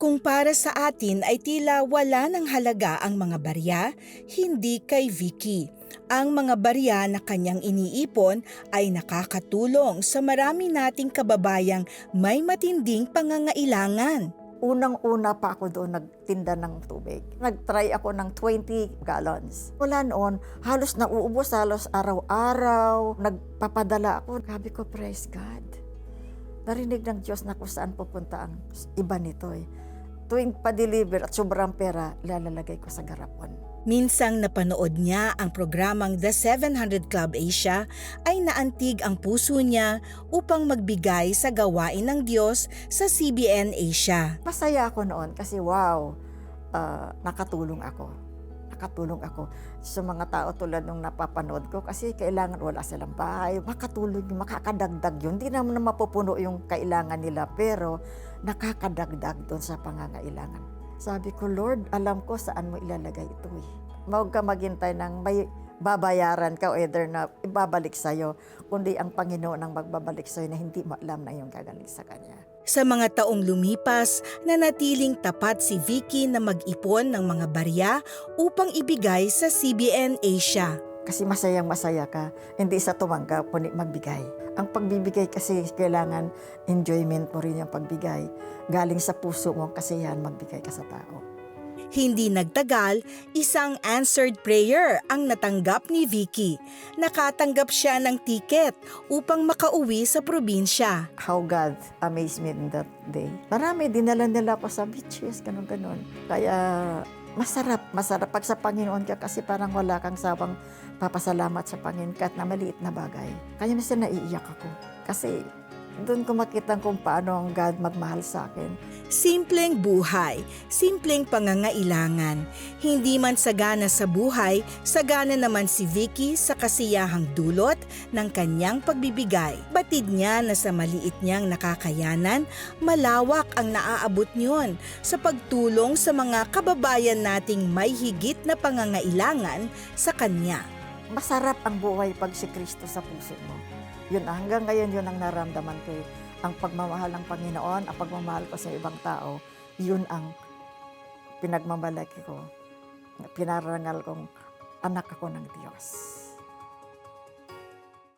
Kung para sa atin ay tila wala ng halaga ang mga barya, hindi kay Vicky. Ang mga barya na kanyang iniipon ay nakakatulong sa marami nating kababayang may matinding pangangailangan. Unang-una pa ako doon nagtinda ng tubig. Nag-try ako ng 20 gallons. Wala noon, halos nauubos, halos araw-araw. Nagpapadala ako. Sabi ko, praise God. Narinig ng Diyos na kung saan pupunta ang iba nito eh. Tuwing pa-deliver at sobrang pera, lalagay ko sa garapon. Minsang napanood niya ang programang The 700 Club Asia ay naantig ang puso niya upang magbigay sa gawain ng Diyos sa CBN Asia. Masaya ako noon kasi wow, ah, nakatulong ako. Nakatulong ako sa mga tao tulad nung napapanood ko kasi kailangan wala silang bahay. Makatulong makakadagdag yun. Hindi naman na mapupuno yung kailangan nila pero nakakadagdag doon sa pangangailangan. Sabi ko, Lord, alam ko saan mo ilalagay ito eh. Huwag ka maghintay ng may babayaran ka either na ibabalik sa'yo, kundi ang Panginoon ang magbabalik sa'yo na hindi mo alam na yung gagaling sa Kanya. Sa mga taong lumipas, nanatiling tapat si Vicky na mag-ipon ng mga barya upang ibigay sa CBN Asia. Kasi masayang masaya ka, hindi sa tumanggap, kundi magbigay. Ang pagbibigay kasi kailangan enjoyment mo rin yung pagbigay. Galing sa puso mo kasi yan magbigay ka sa tao. Hindi nagtagal, isang answered prayer ang natanggap ni Vicky. Nakatanggap siya ng tiket upang makauwi sa probinsya. How God amazed me in that day. Marami, dinala nila pa sa beaches, ganun ganon Kaya masarap, masarap pag sa Panginoon ka kasi parang wala kang sawang papasalamat sa Panginoon kahit na maliit na bagay. Kaya minsan naiiyak ako. Kasi doon ko makita kung paano ang God magmahal sa akin. Simpleng buhay, simpleng pangangailangan. Hindi man sagana sa buhay, sagana naman si Vicky sa kasiyahang dulot ng kanyang pagbibigay. Batid niya na sa maliit niyang nakakayanan, malawak ang naaabot niyon sa pagtulong sa mga kababayan nating may higit na pangangailangan sa kanya. Masarap ang buhay pag si Kristo sa puso mo. Yun, hanggang ngayon yun ang naramdaman ko. eh. Ang pagmamahal ng Panginoon, ang pagmamahal ko sa ibang tao, yun ang pinagmamalaki ko. Pinarangal kong anak ako ng Diyos.